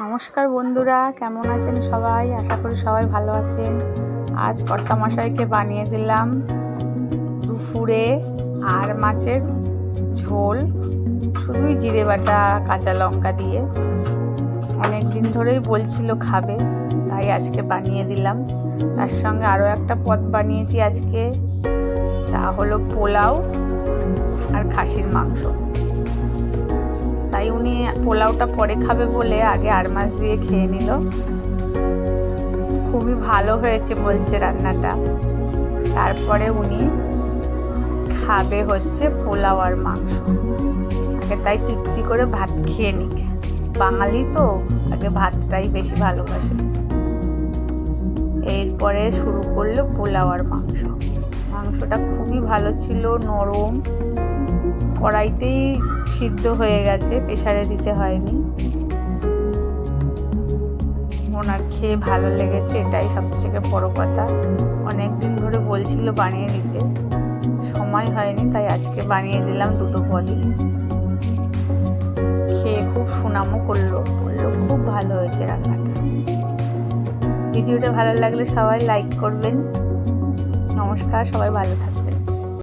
নমস্কার বন্ধুরা, কেমন আছেন সবাই? আশা করি সবাই ভালো আছেন। আজ কর্তামশাইকে বানিয়ে দিলাম দুপুরে আর মাছের ঝোল, শুধুই জিরে বাটা, কাঁচা লঙ্কা দিয়ে। অনেক দিন ধরেই বলছিল খাবে, তাই আজকে বানিয়ে দিলাম। তার সঙ্গে আরও একটা পদ বানিয়েছি আজকে, তা হলো পোলাও আর খাসির মাংস। তাই উনি পোলাওটা পরে খাবে বলে আগে আর মাছ দিয়ে খেয়ে নিল। খুবই ভালো হয়েছে বলছে রান্নাটা। তারপরে উনি খাবে হচ্ছে পোলাও আর মাংস। আগে তাই তৃপ্তি করে ভাত খেয়ে নিক। বাঙালি তো, আগে ভাতটাই বেশি ভালোবাসে। এরপরে শুরু করল পোলাও আর মাংস। মাংসটা খুবই ভালো ছিল, নরম। কড়াইতেই সিদ্ধ হয়ে গেছে প্রেশারে দিতে হয়নি। ওনার খেয়ে ভালো লেগেছে, এটাই সবথেকে বড় কথা। অনেক দিন ধরে বলছিল বানিয়ে দিতে। সময় হয়নি, তাই আজকে বানিয়ে দিলাম দুটো পদই খেয়ে খুব সুনামও করল, বলল খুব ভালো হয়েছে রান্নাটা। ভিডিওটা ভালো লাগলে সবাই লাইক করবেন। নমস্কার, সবাই ভালো থাকবেন।